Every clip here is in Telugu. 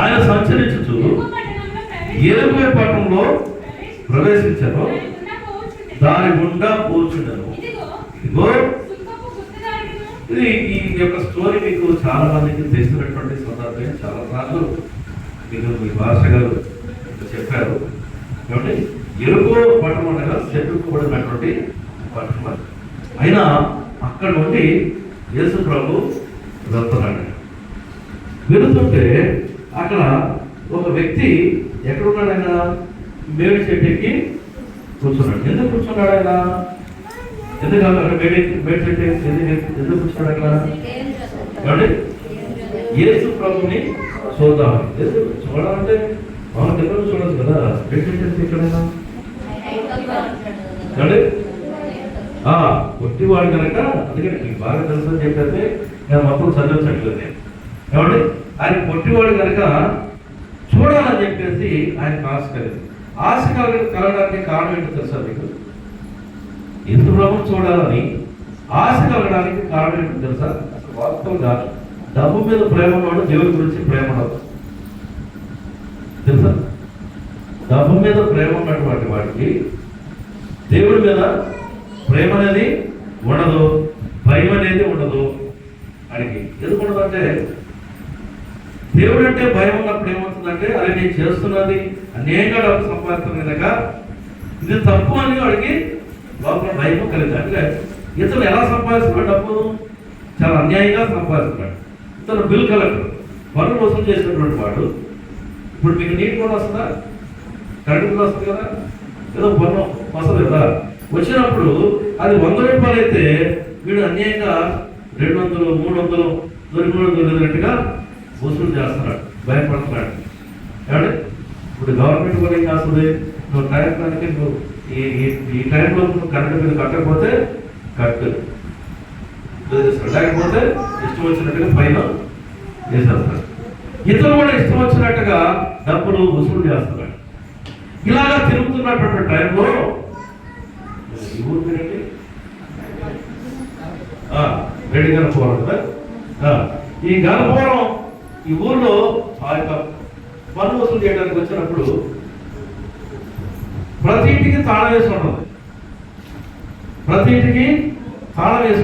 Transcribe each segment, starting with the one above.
ఆయన సంచరించి. ఎరుకో పట్టణంలో ప్రవేశించారు దాని గుండా. కూర్చుండను ఇదిగో ఇది ఈ యొక్క స్టోరీ మీకు చాలా మందికి తెలిసినటువంటి సందర్భం చాలా సార్లు మీరు మీ భాష గారు చెప్పారు. కాబట్టి ఎరుకో పట్టణం అనగా చెట్టుకోబడినటువంటి పట్టణం. అయినా అక్కడ నుండి యేసు ప్రభు వెళుతుంటే అక్కడ ఒక వ్యక్తి ఎక్కడున్నాడు ఆయన? మేడి చెట్టు ఎక్కి కూర్చున్నాడు. ఎందుకు కూర్చున్నాడు ఆయన? ఎందుకు అక్కడ మేడి మేడి చెట్టు ఎందుకు కూర్చున్నాడు అక్కడ? ఏమండి యేసు ప్రభుని చూద్దాం ఎందుకు? చూడాలంటే మనం ఎవరు చూడదు కదా. మేడి చెట్టు ఎక్కి ఎక్కడైనా కొట్టివాడు కనుక అందుకని బాగా తెలుసు అని చెప్పేసి నేను మొత్తం చదివించట్లేదు నేను. కాబట్టి ఆయన పొట్టివాడు కనుక చూడాలని చెప్పేసి ఆయనకు ఆశ కలిగింది ఆశ కలగ కలగడానికి కారణం ఏంటో తెలుసా మీకు? ఎందుకు ప్రభు చూడాలని? ఆశ కలగడానికి కారణం ఏంటో తెలుసా? అసలు వాస్తవంగా డబ్బు మీద ప్రేమ ఉన్నాడు దేవుడి గురించి ప్రేమ ఉండదు. తెలుసా? డబ్బు మీద ప్రేమ ఉన్నటువంటి వాడికి దేవుడి మీద ప్రేమ అనేది ఉండదు. భయం అనేది ఉండదు. అడిగి ఎందుకు ఉండదు అంటే దేవుడు అంటే భయం ఉన్నప్పుడు ఏమవుతుందంటే అది నేను చేస్తున్నది అన్యాయంగా డబ్బు సంపాదిస్తున్నాను కనుక ఇది తప్పు అని వాడికి లోపల భయం కలిగింది. అంటే ఇతను ఎలా సంపాదిస్తున్నాడు డబ్బు? చాలా అన్యాయంగా సంపాదిస్తున్నాడు. ఇతను బిల్ కలెక్టర్ పనులు వసూలు చేసినటువంటి వాడు. ఇప్పుడు మీకు నీటి కూడా వస్తుందా? కరెంట్ కూడా వస్తుంది కదా? ఏదో పన్ను వస్తుంది కదా? వచ్చినప్పుడు అది వంద రూపాయలు అయితే వీడు అన్యాయంగా రెండు వందలు మూడు వందలు రెండు మూడు వందలు వసూలు చేస్తున్నాడు భయపడుతున్నాడు ఏమంటే ఇప్పుడు గవర్నమెంట్ కూడా ఏం చేస్తుంది? నువ్వు టైం కనుక నువ్వు ఈ ఈ- టైంలో నువ్వు కరెంట్ బిల్లు కట్టకపోతే కట్టు. లేకపోతే ఇష్టం వచ్చినట్టుగా పైన వేసేస్తాడు ఇతను కూడా ఇష్టం వచ్చినట్టుగా డబ్బులు వసూలు చేస్తున్నాడు ఇలాగా తిరుగుతున్నటువంటి టైంలో ఈ ఊరు ఆ, రెడ్డి గణపురం కదా ఆ, ఈ గణపురం ఈ ఊర్లో ఆ యొక్క పన్ను వసూలు చేయడానికి వచ్చినప్పుడు ప్రతి ఇంటికి తాళం వేసి ప్రతి ఇంటికి తాళం వేసి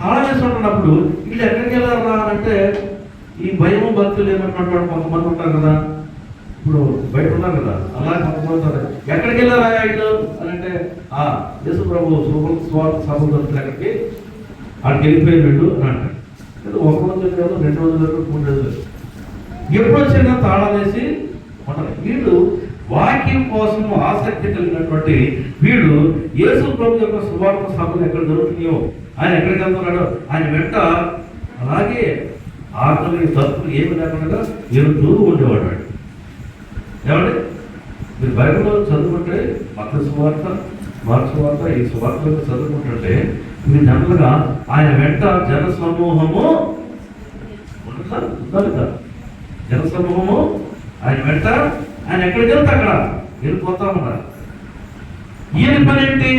తాళం వేసి ఉంటున్నప్పుడు వీళ్ళు ఎక్కడికి వెళ్ళారా అంటే ఈ భయము భక్తులు ఏమన్నటువంటి వాళ్ళు కొంతమంది ఉంటారు కదా. ఇప్పుడు బయట ఉన్నారు కదా. అలా కొంతమంది ఉంటారు. ఎక్కడికి వెళ్ళారా వీళ్ళు అని అంటే ఆ యేసు ప్రభు శుభ స్వార్థ సహోదరులు ఎక్కడికి ఆడికి వెళ్ళిపోయి వెళ్ళు అని అంటారు. కాదు రెండు రోజుల వరకు మూడు రోజులు ఎప్పుడు వచ్చినా తాళాలేసి ఉంటారు వీళ్ళు వాక్యం కోసం ఆసక్తి కలిగినటువంటి వీడు యేసు ప్రభు యొక్క సువార్త సభలు ఎక్కడ దొరుకుతున్నాయో ఆయన ఎక్కడికి వెళ్తున్నాడో ఆయన వెంట అలాగే ఆకలి తప్పులు ఏమి లేకుండా ఎరుతూ ఉండేవాడు వాడు. ఏమండి? మీరు బైబిల్లో చదువుకుంటే మత సువార్త మార్క్ సువార్త ఈ సువార్తలు చదువుకుంటుంటే మీ జనరల్గా ఆయన వెంట జన సమూహము ఉంటుందా ఉందా జనసమూహము జన సమూహము ఆయన వెంట ఆయన ఎక్కడికి వెళ్తా అక్కడ? వెళ్ళిపోతా ఉన్నారు. ఈయన పని ఏంటి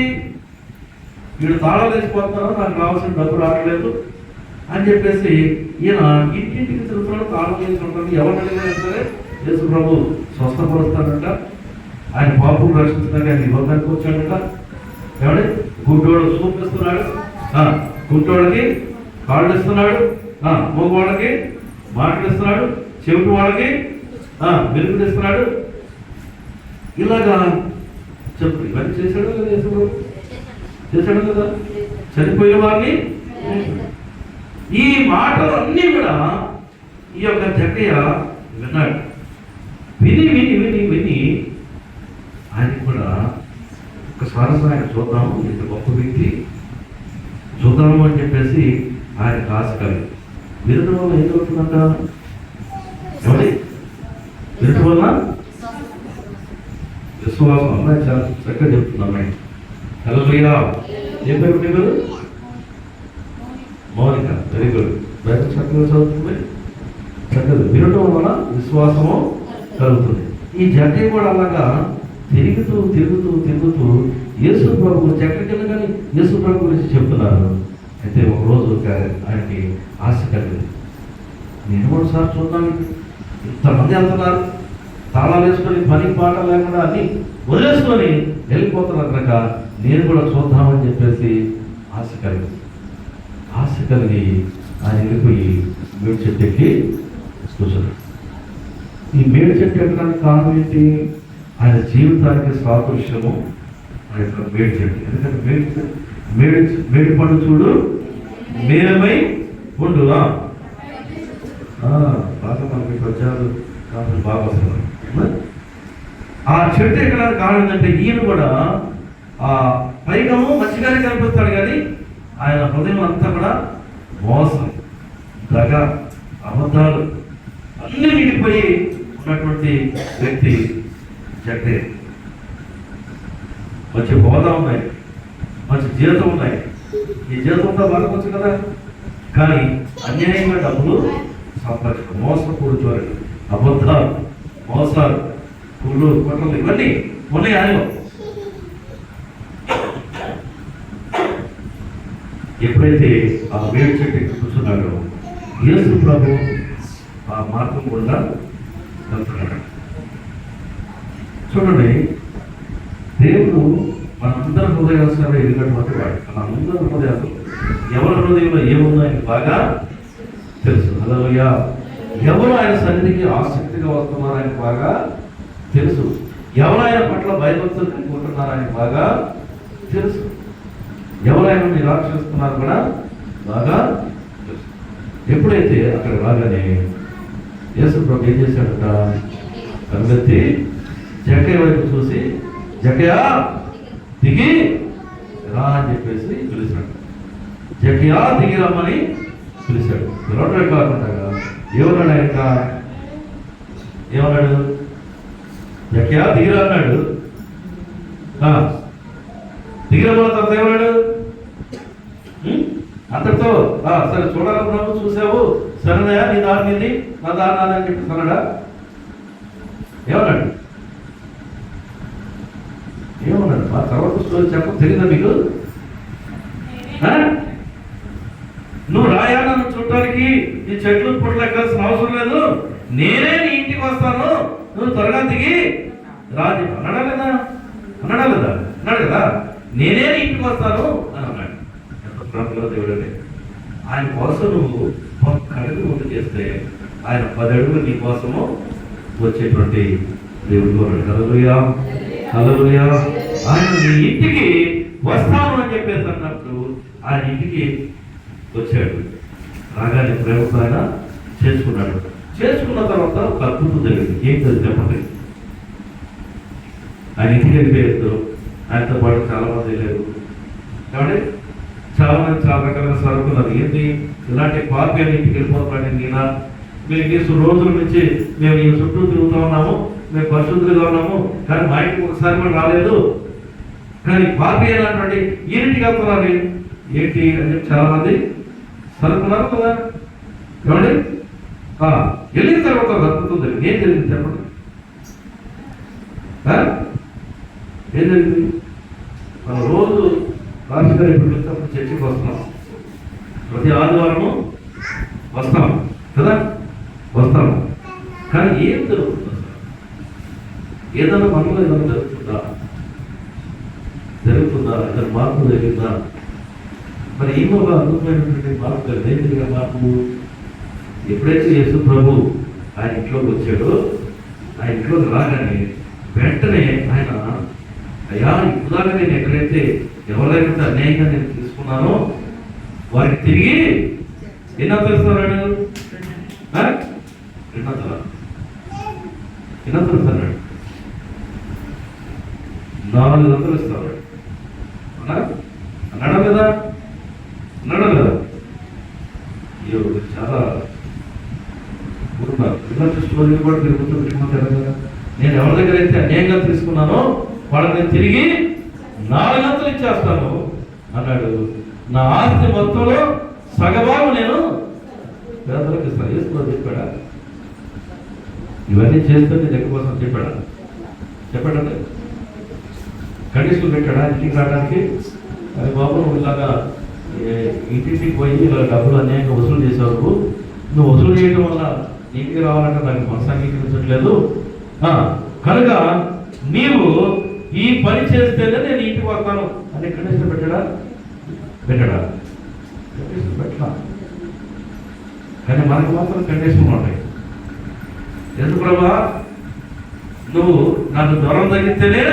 వీడు తాళాలు వేసిపోతున్నారు నాకు కావాల్సిన డబ్బు రావట్లేదు అని చెప్పేసి ఈయన ఇంటింటికి తిరుగుతున్నాడు తాళం వేసి ఎవరు అడిగినా సరే యేసు ప్రభు స్వస్థపరుస్తాడంట. ఆయన పాపం రక్షించడానికి ఆయన ఇవ్వడానికి వచ్చాడంట. ఏమండి గుడ్డోడు చూపిస్తున్నాడు ఆ, గుడ్డోడికి కాళ్ళు ఇస్తున్నాడు. ఆ, మూగవాళ్ళకి మాట్లాడిస్తున్నాడు చెవిటి వాళ్ళకి ఆ, ఇలాగా చెప్పు ఇవన్నీ చేశాడు కదా చేశాడు కదా చనిపోయే వారిని? ఈ మాటలన్నీ కూడా ఈ యొక్క జక్కయ్య విన్నాడు. విని విని విని విని ఆయన కూడా ఒకసారి ఆయన చూద్దాము ఇంత గొప్ప వ్యక్తి. చూద్దాము అని చెప్పేసి ఆయన ఆశ కలిగి వినడం వల్ల ఏం జరుగుతుందంట ఏమండి వినడం వల్ల విశ్వాసం అమ్మాయి చాలా చక్కగా చెప్తుంది అమ్మాయి. హలో భయ్యా ఏం పేరు మీరు మౌనిక. వెరీ గుడ్ బయట చక్కగా చదువుతుంది. చక్కగా. వినడం వల్ల విశ్వాసము? కలుగుతుంది. ఈ జట్టి కూడా అలాగా తిరుగుతూ తిరుగుతూ తిరుగుతూ యేసు ప్రభు ఎక్కడికి కానీ యేసు ప్రభు గురించి చెప్తున్నారు. అయితే ఒకరోజు ఒక ఆయనకి ఆశ కలిగింది. నేను కూడా సార్ చూద్దాం ఇంతమంది వెళ్తున్నారు తాళాలు వేసుకొని పని పాట లేకుండా అన్ని వదిలేసుకొని వెళ్ళిపోతున్నారు కనుక నేను కూడా చూద్దామని చెప్పేసి ఆశ కలిగి ఆశ కలిగి ఆయన వెళ్ళిపోయి మేడు చెట్టు ఎక్కి కూర్చున్నాడు. ఈ మేడు చెట్టు ఎక్కడానికి కారణం ఏంటి? ఆయన జీవితానికి సాదృశ్యము. ఆయన మేడి చెట్టు. ఎందుకంటే మేడి చెట్టు- మేడి మేడి పండు చూడు. మేలమై ఉండు బాగా మనకి పద్యాలు కాదు బాగా వస్తున్నారు. ఆ చెట్టు ఎక్కడ కారణం ఏంటంటే ఈయన కూడా ఆ పైకము మంచిగానే కనిపిస్తాడు కానీ ఆయన హృదయం అంతా కూడా మోసం దగ అబద్ధాలు అన్ని నిండిపోయి ఉన్నటువంటి వ్యక్తి జగ్గే. మంచి హోదా ఉన్నాయి. మంచి జీవితం ఉన్నాయి ఈ జీవితంతో బతకొచ్చు కదా? కానీ అన్యాయమైన డబ్బులు సంపాదించు మోసపూడు చోరీ. అబద్ధాలు మోసాలు కుళ్ళు కుట్రలు ఇవన్నీ ఉన్నాయి ఆయనలో. ఎప్పుడైతే ఆ వేడి చెట్టు ఎక్కి కూర్చున్నాడో యేసు ప్రభు ఆ మార్గం కూడా వెళ్తున్నాడు. చూడండి దేవుడు మనందరి హృదయాలు ఎదిగినటువంటి వాడు. మనందరం హృదయాలు. ఎవరి హృదయంలో ఏముందో ఆయనకు బాగా తెలుసు. హలోయా ఎవరు ఆయన సన్నిధికి ఆసక్తిగా వస్తున్నారో ఆయన బాగా తెలుసు. ఎవరు ఆయన పట్ల భయభక్తులు కలిగి ఉంటున్నారో ఆయన బాగా తెలుసు. ఎవరు ఆయన నిరాకరిస్తున్నారు కూడా బాగా తెలుసు. ఎప్పుడైతే అక్కడ రాగానే యేసు ప్రభు ఏం చేశాడట? కనుగొత్తి జక్కయ్య వైపు చూసి జక్కయ్య దిగి రా అని చెప్పేసి పిలిచాడు. జకియా దిగి రమ్మని పిలిచాడు. పిలవడమే కాకుండా ఏమన్నాడు ఆయన? ఏమన్నాడు? జకియా దిగిరా అన్నాడు. ఆ, దిగిరమ్మన్న తర్వాత ఏమన్నాడు? అంతటితో సరే చూడాలనుకున్నావు చూసావు. సరేనయా నీ దారి నీది నా దారి నాది అని చెప్పి అన్నాడా? ఏమన్నాడు? ఏమన్నాడు? మా తర్వాత స్టోరీ చెప్ప తెలియదా మీకు? నువ్వు రాయాలను చూడటానికి నీ చెట్లు పుట్లు ఎక్కాల్సిన అవసరం లేదు. నేనే నీ ఇంటికి వస్తాను. నువ్వు త్వరగా దిగి రాజు అన్నాడా లేదా? అన్నాడా లేదా? అన్నాడు కదా. నేనే నీ ఇంటికి వస్తాను అని అన్నాడు. ఎంత ప్రేమలో ఆయన కోసం నువ్వు ఒక్క అడుగు ముందు చేస్తే ఆయన పది అడుగులు నీ కోసము వచ్చేటువంటి దేవుడు కోరాడు. కలలుయా హల్లెలూయా. ఆయన నీ ఇంటికి వస్తాను అని చెప్పేసి అన్నప్పుడు ఆయన ఇంటికి వచ్చాడు. రాగానే ప్రేమతో ఆయన చేసుకున్నాడు. చేసుకున్న తర్వాత ఒక అద్భుతం జరిగింది. ఏం అది చెప్పండి? ఆయన ఇంటికి వెళ్ళిపోయారు ఆయనతో పాటు చాలా మంది లేదు కాబట్టి చాలా మంది చాలా రకాలుగా సరుకున్నారు. ఏంటి? ఇలాంటి పాపి అని ఇంటికి వెళ్ళిపోతున్నాడు నేను మేము ఇన్ని రోజుల నుంచి మేము ఈ చుట్టూ తిరుగుతూ ఉన్నాము. మేము పరిశుద్ధులుగా ఉన్నాము. కానీ మా ఇంటికి ఒకసారి కూడా రాలేదు. కానీ పాపి అంటే ఈ ఇంటికి ఏంటి అని చెప్పి చాలా మంది సరుకున్నారు కదా. ఏమండి? వెళ్ళిన తర్వాత ఒక ఏం జరిగింది చెప్పండి. ఏం జరిగింది? మనం రోజు రాజకీయ ప్రభుత్వం చర్చికి వస్తున్నాం. ప్రతి ఆదివారము వస్తాం కదా? వస్తాం. కానీ ఏం జరుగుతుంది? ఏదైనా మనలో ఏదైనా జరుగుతుంది ఏదైనా మార్పు జరిగిందా? మరి ఏమో ఒక అద్భుతమైనటువంటి మార్పు కలిగింది మార్పు? ఎప్పుడైతే యేసు ప్రభు ఆయన ఇంట్లోకి వచ్చాడో ఆ ఇంట్లోకి రాగానే వెంటనే ఆయన అయ్యా ఇప్పుదాకా నేను ఎక్కడైతే ఎవరైనా అన్యాయంగా నేను తీసుకున్నానో వారికి తిరిగి ఎన్నంతలు ఇస్తున్నాడు ఆ? రెండంతల ఎన్నంతలు ఇస్తున్నాడు నాలుగు వందలు ఇస్తాడు అన్నా అన్నాడా లేదా అన్నాడా లేదా అయ్యో ఇది చాలా ఊరున్నారు కూడా కదా. నేను ఎవరి దగ్గర అయితే అన్యాయంగా తీసుకున్నానో వాళ్ళకి నేను తిరిగి నాలుగంతలు ఇచ్చేస్తాను అన్నాడు. నా ఆస్తి మొత్తంలో సగభాగం నేను పేదలకు ఇస్తాను. వేసుకో చెప్పాడా? ఇవన్నీ చేస్తే నీ దగ్గర కోసం చెప్పాడా? చెప్పాడండి కండిషన్ పెట్టాడా? ఇంటికి రావడానికి? అది బాబు ఇలాగా ఇంటింటికి పోయి ఇలా డబ్బులు అన్యాయంగా వసూలు చేసేవరకు నువ్వు వసూలు చేయడం వల్ల నీతికి రావాలంటే దానికి మనసు అంగీకరించట్లేదు కనుక నీవు ఈ పని చేస్తేనే నేను ఇంటికి వస్తాను. అని కండిషన్ పెట్టడా? పెట్టడా? కండిషన్ పెట్టడా కానీ మనకు మాత్రం కండిషన్లు ఉంటాయి. ఎందుకు ప్రభా? నువ్వు నాకు జ్వరం తగ్గితేనే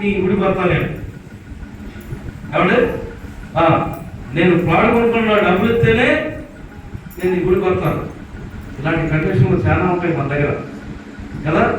నీ గుడి వస్తాను నేను కాబట్టి నేను ప్లాట్ కొనుక్కున్న డబ్బులు ఇస్తేనే నేను ఈ కొడతాను. ఇలాంటి కండిషన్లు చాలా ఉంటాయి మన దగ్గర. కదా?